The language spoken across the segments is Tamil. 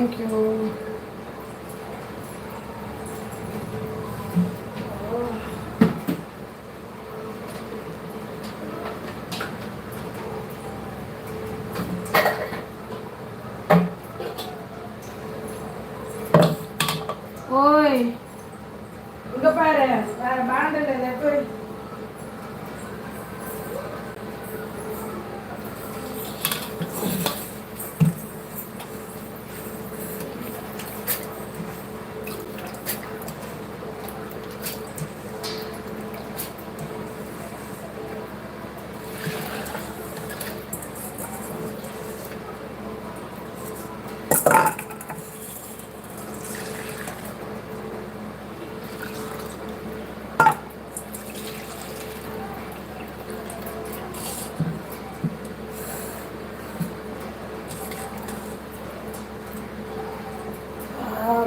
தேங்க்யூ ஓய் இங்க பாரு வேற பாண்டல் போய்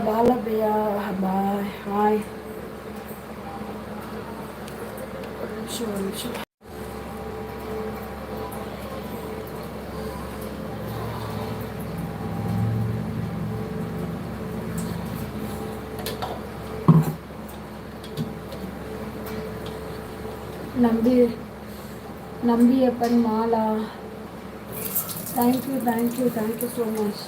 பாலபிரியா பாய் ஹாய் ஒரு நிமிஷம் ஒரு நிமிஷம் Nambi Nambiyappan Mala. Thank you thank you thank you so much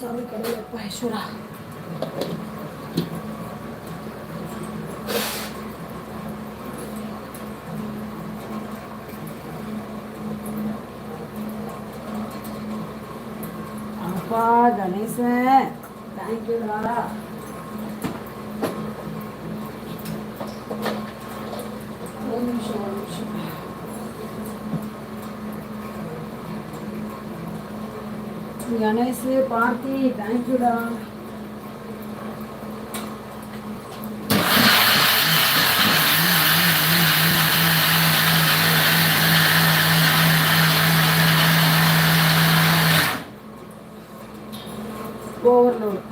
சாமி கடவுளப்பா ஈஸ்வரா அப்பா கணேசன் தேங்க்யூடா கணேஷ் பார்த்தி தேங்க்யூடா ஓவர்லோட்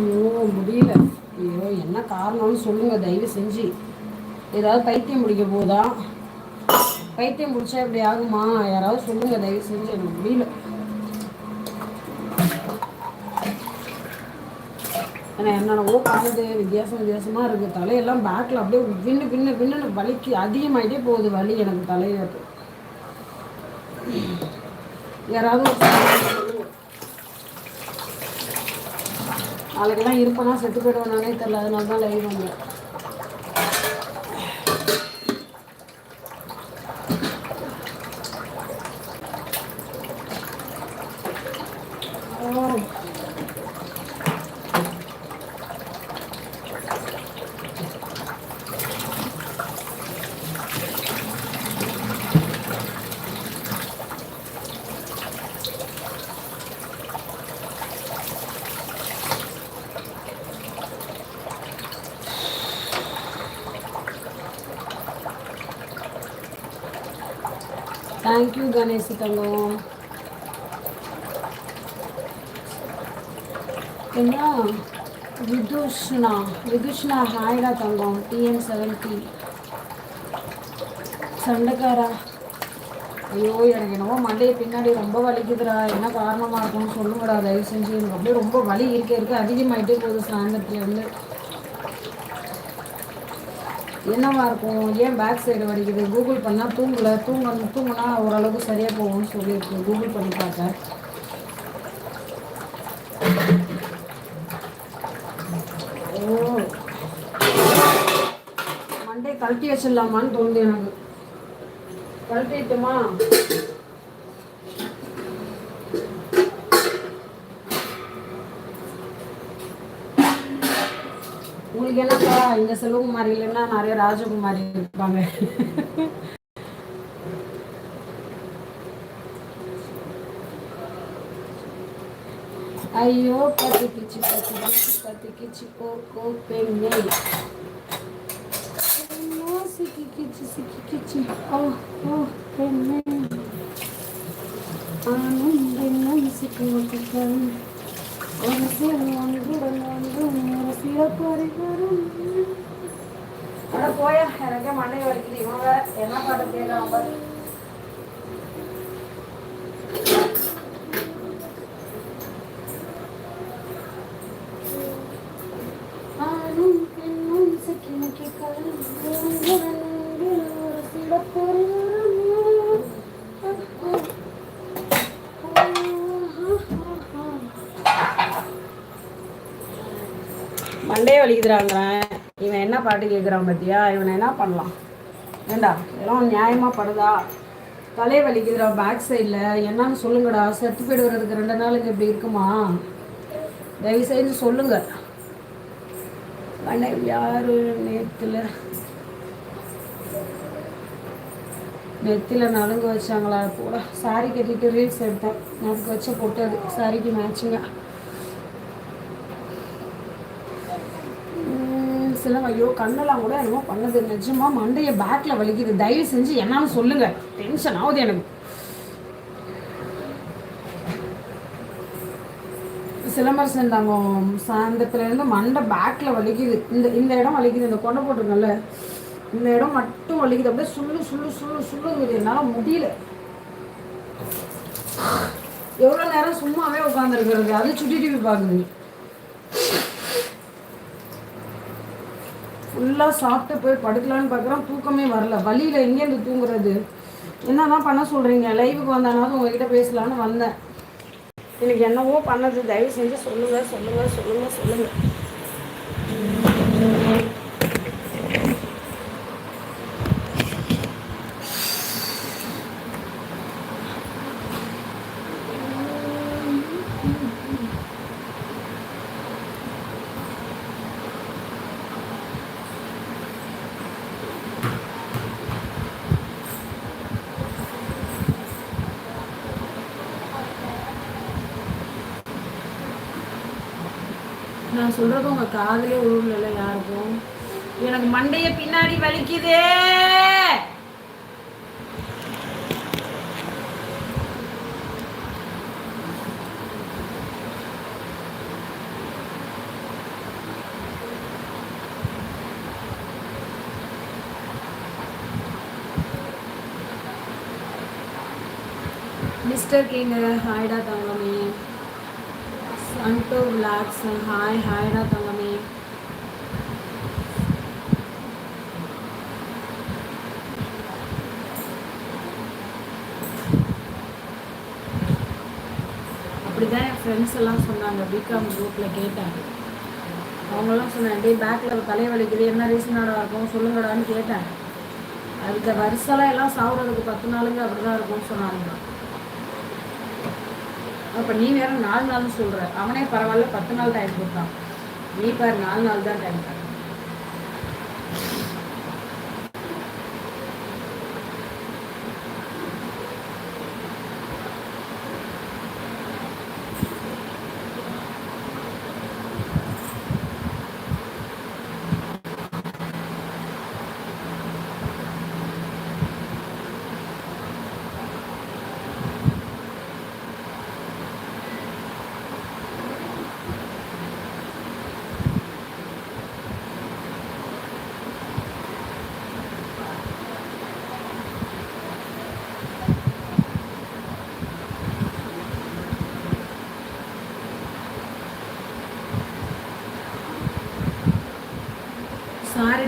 ஐயோ முடியல ஐயோ என்ன காரணம்னு சொல்லுங்கள் தயவு செஞ்சு. ஏதாவது பைத்தியம் பிடிக்க போதா பைத்தியம் பிடிச்சா இப்படி ஆகுமா? யாராவது சொல்லுங்கள் தயவு செஞ்சு. எனக்கு முடியல ஏன்னா என்னென்னவோ பண்ணுது. வித்தியாசம் வித்தியாசமாக இருக்குது தலையெல்லாம் பேக்கில் அப்படியே பின்னு பின்ன பின்னு வலிக்கு அதிகமாகிட்டே போகுது வலி எனக்கு தலையில். யாராவது ஒரு சொல்லுங்க. நாளைக்கெல்லாம் இருப்பேனா செத்து போயிடுவேனானே தெரியல அதனால தான் லைவ் வந்தேன் ஓ. தேங்க்யூ கணேஷ் தங்கம். என்ன? விதுஷ்ணா. விதுஷ்ணா ஹாய்டா தங்கம். டிஎன் செவன்டி சண்டைக்காரா? ஐயோ எனக்கு என்னவோ மண்டையை பின்னாடி ரொம்ப வலிக்குதுடா. என்ன காரணமாக இருக்கும்னு சொல்லுங்கடா. தயவு செஞ்சு எனக்கு அப்படியே ரொம்ப வலி இருக்க இருக்க. அதிகமாகிட்டே போகுது சாயந்தரத்துலேருந்து என்னவா இருக்கும்? ஏன் பேக் சைடு வலிக்குது? கூகுள் பண்ணால் தூங்கலை. தூங்க தூங்கினா ஓரளவுக்கு சரியாக போகும்னு சொல்லியிருக்கு. கூகுள் பண்ணி பார்த்தேன் ஓ. மண்டே கழட்டி வச்சிடலாமான்னு தோணுது எனக்கு. கழட்டிட்டுமா? உங்களுக்கு என்னப்பா இந்த செல்வகுமாரி இல்லைன்னா நிறைய ராஜகுமாரி இருப்பாங்க. ஐயோ பத்திக்கிச்சு பத்திக்கிச்சு பத்திக்கிச்சு கோ கோ பெண்ணே. சிக்கிக்கிச்சு சிக்கிக்கிச்சு ஓ ஓ பெண்ணே. ஆணும் பெண்ணும் சிக்கிக்கிட்டு ஒரு சில ஒன்றுடன் ஒன்று ஒரு சில போயா எனக்கே மண்டை வலிக்குது. இவங்க என்ன பாட்டு கேட்கறான் பாரு ஆணும் பெண்ணும் சிக்கிமுக்கி கலந்து ஒன்றுடன் ஒன்று ஒரு சில பரிகாரம் மண்டே இவன் என்ன பாட்டு கேட்குறான் பார்த்தியா இவனை என்ன பண்ணலாம்? ஏண்டா இதெல்லாம் நியாயமாக படுதா? தலை வலிக்குதுடா பேக் சைடில் என்னன்னு சொல்லுங்கடா. செத்து போய்டு வர்றதுக்கு ரெண்டு நாளுக்கு இப்படி இருக்குமா? தயவு செஞ்சு சொல்லுங்க. மண்டை யாரு நேற்றுல நெத்தியில் நலுங்கு வச்சாங்களா? கூட சாரி கட்டிட்டு ரீல்ஸ் எடுத்தேன். அதுக்கு வச்ச போட்டு அது. சாரிக்கு மேட்சிங்க சில ஐயோ கண்ணெல்லாம் கூட என்னமோ பண்ணது. நிஜமா மண்டையை பேக்கில் வலிக்குது. தயவு செஞ்சு என்னாலும் சொல்லுங்க. டென்ஷன் ஆகுது எனக்கு. சிலம்பரசன் தாங்க சாயந்தரத்துலேருந்து மண்டை பேக்கில் வலிக்குது. இந்த இந்த இடம் வலிக்குது. இந்த கொண்டை போட்டிருக்கல இந்த இடம் மட்டும் வலிக்குது. அப்படியே சுள்ளு சுள்ளு சுள்ளு சுள்ளுங்குது என்னால் முடியல. எவ்வளோ நேரம் சும்மாவே உட்காந்துருக்கிறது அது சுட்டி டிவி பார்க்குது. ஃபுல்லாக சாப்பிட்டு போய் படுக்கலான்னு பார்க்குறோம் தூக்கமே வரல. வழியில் எங்கேருந்து தூங்குறது? என்ன தான் பண்ண சொல்கிறீங்க லைவுக்கு வந்தானாவது உங்ககிட்ட பேசலான்னு வந்தேன். எனக்கு என்னவோ பண்ணது. தயவு செஞ்சு சொல்லுங்கள் சொல்லுங்கள் சொல்லுங்கள் சொல்லுங்கள் நான் சொல்றது உங்க காதலே உழுவுல யாருக்கும்? எனக்கு மண்டைய பின்னாடி வலிக்குதே! மிஸ்டர் கேங்க ஹாய்டா தாங்க சன்டோ விளாக்ஸ் ஹாய் ஹாய்டா தங்கமே அப்படிதான் என் ஃப்ரெண்ட்ஸ் எல்லாம் சொன்னாங்க பிகாம் குரூப்பில் கேட்டாங்க. அவங்களாம் சொன்னாங்க டே பேக்கில் தலை வலிக்குது என்ன ரீசனாடா இருக்கும்? சொல்லுங்கடான்னு கேட்டேன் அதுக்கு வருஷம்லாம் எல்லாம் சாப்பிட்றதுக்கு பத்து நாளுங்க அப்படி தான் இருக்கும்னு சொன்னாங்க. அப்போ நீ வேற நாலு நாள் சொல்கிற அவனே பரவாயில்ல பத்து நாள் டைம் கொடுத்தான். நீ பாரு நாலு நாள் தான் டைம் தர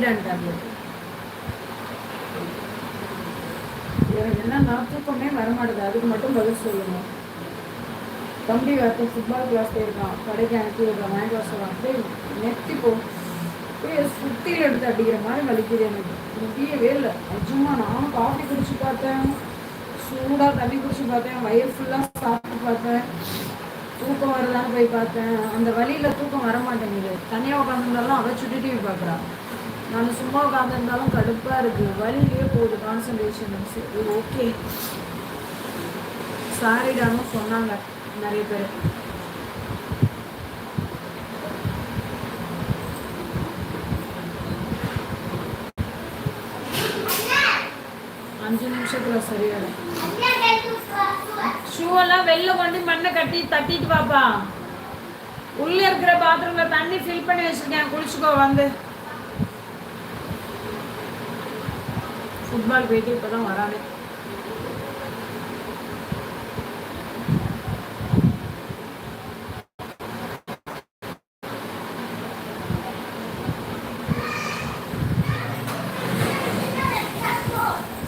டிவிடெண்ட் அது. எனக்கு என்னன்னா தூக்கமே அதுக்கு மட்டும் பதில் சொல்லணும். தம்பி வரப்போ ஃபுட்பால் கிளாஸ் போயிருக்கான். கடைக்கு அனுப்பி விடுறான். வாங்கி கிளாஸ் வரான் அப்படியே நெத்தி போ. சுத்தியில் எடுத்து அடிக்கிற மாதிரி வலிக்குது எனக்கு. முடியவே இல்லை. நிஜமாக நானும் காஃபி குடிச்சு பார்த்தேன். சூடாக தண்ணி குடிச்சு பார்த்தேன். வயிறு ஃபுல்லாக சாப்பிட்டு பார்த்தேன். தூக்கம் வருதான்னு போய் பார்த்தேன். அந்த வழியில் தூக்கம் வர மாட்டேங்குது. தனியாக உட்காந்துருந்தாலும் அவ சுட்டு டிவி பார்க்குறான் நான் சும்மா உட்காந்துருந்தாலும் கடுப்பாக இருக்குது வழியிலே போகுது. கான்சன்ட்ரேஷன் இது ஓகே சாரிடானும் சொன்னாங்க நிறைய பேர். அஞ்சு நிமிஷத்துல சரியாயிடும். ஷூ எல்லாம் வெளில கொண்டு மண்ணை கட்டி தட்டிட்டு பாப்பா. உள்ள இருக்கிற பாத்ரூம்ல தண்ணி ஃபில் பண்ணி வச்சிருக்கேன். குளிச்சுக்கோ வந்து. ஃபுட்பால் போயிட்டு இப்பதான் வரானே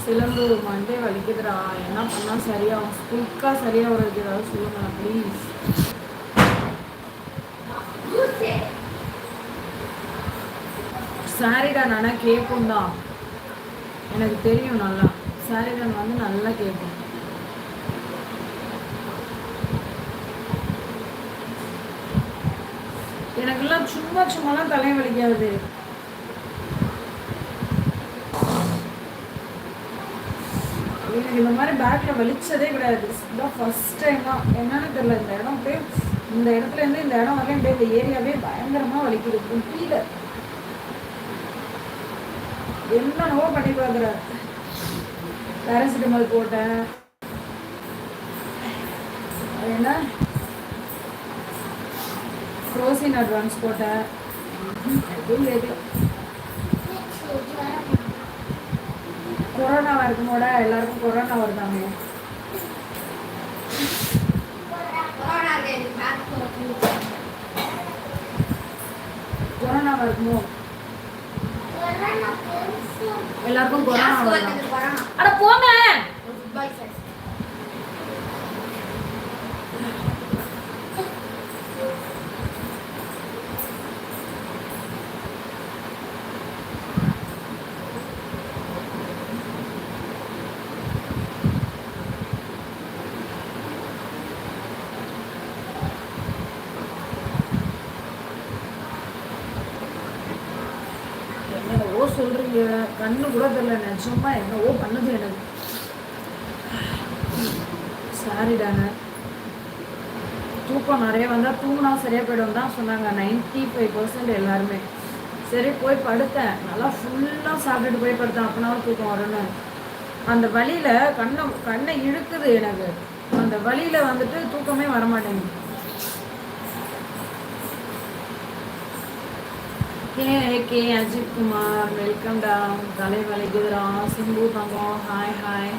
சிலம்பு மண்டே வலிக்குதுடா. என்ன பண்ணால் சரியாகும். குயிக்காக சரியாக வர்றதுக்கு ஏதாவது சொல்லுங்க ப்ளீஸ் சாரிடா நானா கேட்கும் தான் எனக்கு தெரியும் நல்லா. சாரிடான் வந்து நல்லா கேட்கும் எனக்கெல்லாம் சும்மா சும்மாலாம் தலை வலிக்காது. எனக்கு இந்த மாதிரி பேக்கில் வலிச்சதே கிடையாது. இதுதான் ஃபஸ்ட் டைம் தான். என்னன்னு தெரியல. இந்த இடம் அப்படியே இந்த இடத்துல இருந்து இந்த இடம் வரலையும் அப்படியே இந்த ஏரியாவே பயங்கரமாக வலிக்குது. புரியல. என்னென்னவோ பண்ணி பார்க்குறாரு பேராசிட்டமால் போட்டேன். அது என்ன? ப்ரோசின் அட்வான்ஸ் போட்டேன். எதுவும் கேட்கல கூட எல்லாருக்கும் கொரோனா வருதாங்க கொரோனா இருக்குமோ எல்லாருக்கும் கொரோனா அட போங்க என்னவோ சொல்றீங்க கண்ணு கூட தெரில நிஜமா என்னவோ பண்ணுது எனக்கு. சாரிடாங்க தூக்கம் நிறைய வந்தால் தூங்கினா சரியாக போயிடும் தான் சொன்னாங்க. நைன்டி ஃபைவ் பர்சன்ட் எல்லாருமே. சரி போய் படுத்தேன். நல்லா ஃபுல்லாக சாப்பிட்டுட்டு போய் படுத்தேன். அப்பனாலும் தூக்கம் வரணும் அந்த வழியில் கண்ணை கண்ணை இழுக்குது எனக்கு. அந்த வழியில் வந்துட்டு தூக்கமே வர hey K Ajith Kumar welcome டா தலை வலிக்குதுடா சிம்பு தங்கம் ஹாய் ஹாய்.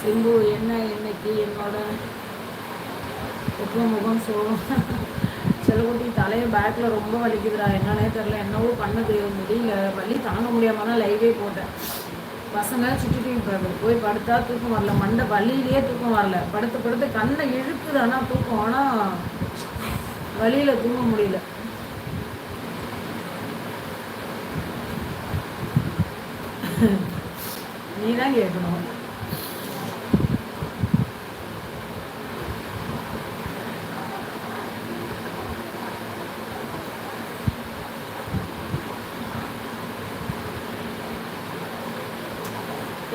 சிம்பு என்ன இன்னைக்கு என்னோட எப்போ முகம் சோ? செல்லக்குட்டி தலையை பேக்கில் ரொம்ப வலிக்குதுடா. என்னன்னே தெரில என்னவோ பண்ணது. முடியல. வலி தாங்க முடியாமல் தான் லைவே போட்டேன். பசங்க சுற்றி டிவி போய் படுத்தா தூக்கம் வரல. மண்டை வலியிலேயே தூக்கம் வரல. படுத்து படுத்து கண்ணை இழுக்குது. ஆனால் தூக்கம். ஆனால் வலியில் தூங்க முடியல. நீ தான் கேட்கணும்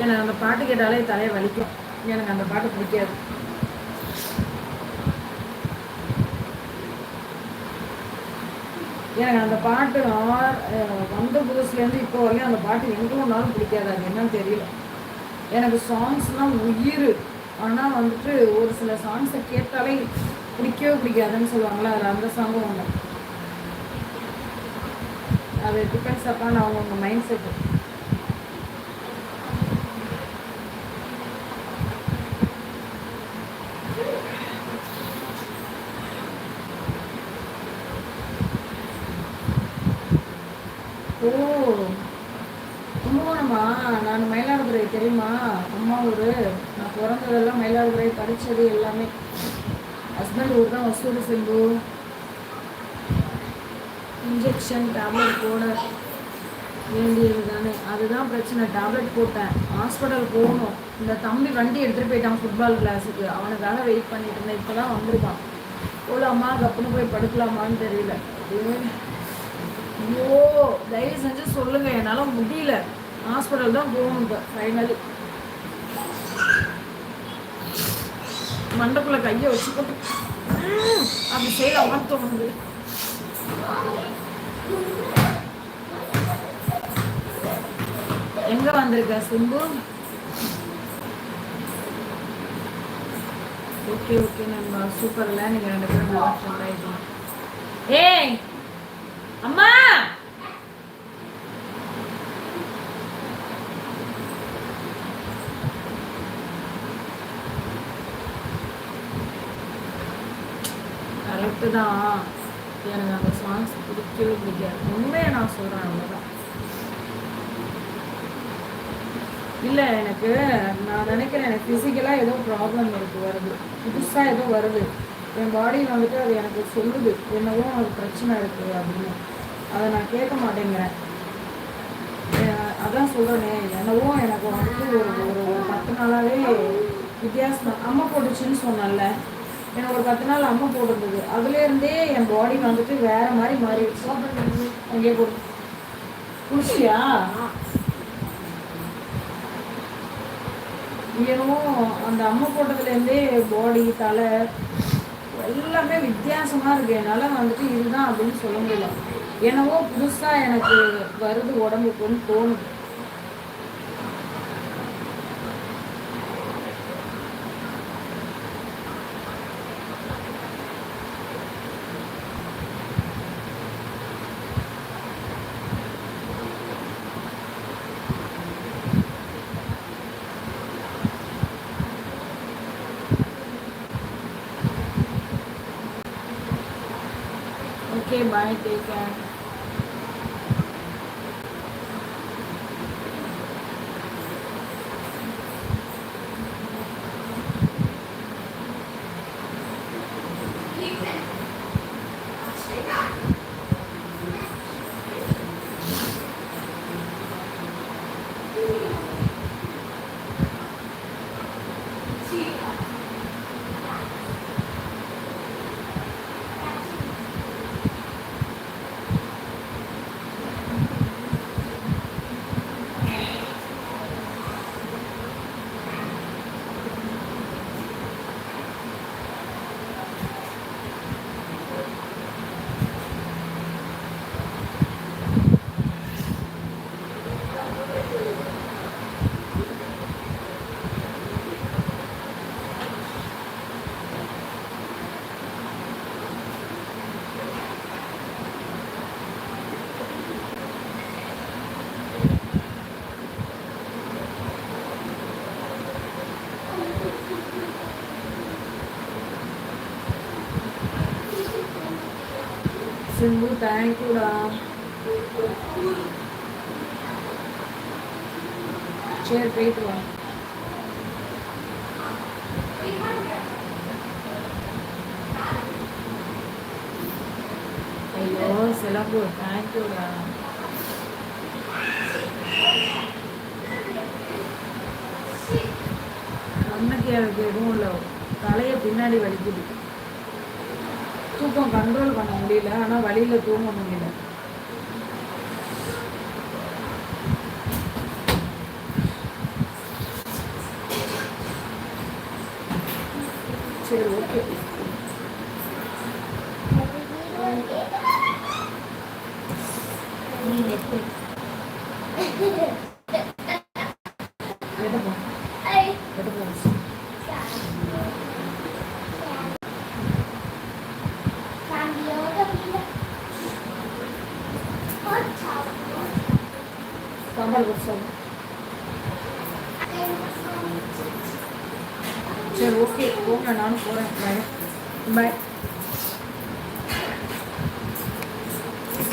எனக்கு அந்த பாட்டு கேட்டாலே தலையை வலிக்கும். எனக்கு அந்த பாட்டு பிடிக்காது. எனக்கு அந்த பாட்டு ஆர் வந்த புதுசுலேருந்து இப்போ வரையும் அந்த பாட்டு எங்கே ஒன்றாலும் பிடிக்காது. அது என்னன்னு தெரியல. எனக்கு சாங்ஸ்லாம் உயிர். ஆனால் வந்துட்டு ஒரு சில சாங்ஸை கேட்டாலே பிடிக்கவே பிடிக்காதுன்னு சொல்லுவாங்களே அதில் அந்த சாங்கும் ஒன்று அது டிபெண்ட்ஸ் அப்பான் அவங்கவுங்க மைண்ட் செட்டு ஓ கும்பகோணமா நான் மயிலாடுதுறை தெரியுமா அம்மா ஊர் நான் பிறந்ததெல்லாம் மயிலாடுதுறை படித்தது எல்லாமே. ஹஸ்பண்ட் ஊர் தான் ஒசூர் சிம்பு. இன்ஜெக்ஷன் டேப்லெட் போட வேண்டியது தானே அதுதான் பிரச்சனை. டேப்லெட் போட்டேன். ஹாஸ்பிட்டல் போகணும். இந்த தம்பி வண்டி எடுத்துகிட்டு போயிட்டான் ஃபுட்பால் கிளாஸுக்கு அவனுக்காக வெயிட் பண்ணிட்டு இருந்தேன். இப்போ தான் வந்திருக்கான் போகலாமா கப்புன்னு போய் படுக்கலாமான்னு தெரியல. ஐயோ, தயவு செஞ்சு சொல்லுங்க. என்னால் முடியல. ஹாஸ்பிட்டல் தான் போகணும் இப்போ ஃபைனலி மண்டக்குள்ள கையை வச்சு ம், அப்படி செய்யற அமர்த்தம் வந்து. எங்க வந்திருக்க சிம்பு? ஓகே ஓகே நண்பா. சூப்பர்ல. நீங்க ரெண்டு பேரும் நல்லா ஃப்ரெண்ட் ஏய் அம்மா! அதுதான் தான் எனக்கு அந்த சாங்ஸ் பிடிக்கவே பிடிக்காது. உண்மையை நான் சொல்கிறேன் அவ்வளோதான் இல்லை எனக்கு நான் நினைக்கிறேன் எனக்கு ஃபிசிக்கலாக ஏதோ ப்ராப்ளம் எனக்கு வருது. புதுசாக ஏதோ வருது. என் பாடி வந்துட்டு அது எனக்கு சொல்லுது. என்னவோ ஒரு பிரச்சனை இருக்குது அப்படின்னு. அதை நான் கேட்க மாட்டேங்கிறேன். அதான் சொல்கிறேனே என்னவோ எனக்கு வந்துட்டு ஒரு ஒரு ஒரு பத்து நாளாகவே வித்தியாசம் அம்மா போட்டுச்சுன்னு சொன்னேன்ல. எனக்கு ஒரு பத்து நாள் அம்மா போட்டிருந்தது. அதுலேருந்தே என் பாடி வந்துட்டு வேற மாதிரி மாறிடுச்சு. அங்கே போட்டு குடிச்சியா? ஏனோ அந்த அம்மா போட்டதுலேருந்தே பாடி தலை எல்லாமே வித்தியாசமாக இருக்கு. என்னால் வந்துட்டு இதுதான் அப்படின்னு சொல்ல முடியல. என்னவோ புதுசாக எனக்கு வருது உடம்புக்குன்னு தோணுது. ஓகே பாய் சிம்பு தேங்க்யூடா சரி போயிட்டு வா. ஐயோ சிலம்பு தேங்க்யூடா கண்ணுக்கு எனக்கு எதுவும் இல்லை. தலையை பின்னாடி வலிக்குது. தூக்கம் கண்ட்ரோல் பண்ண முடியல. ஆனால் வழியில் தூங்க முடியல. சரி ஓகே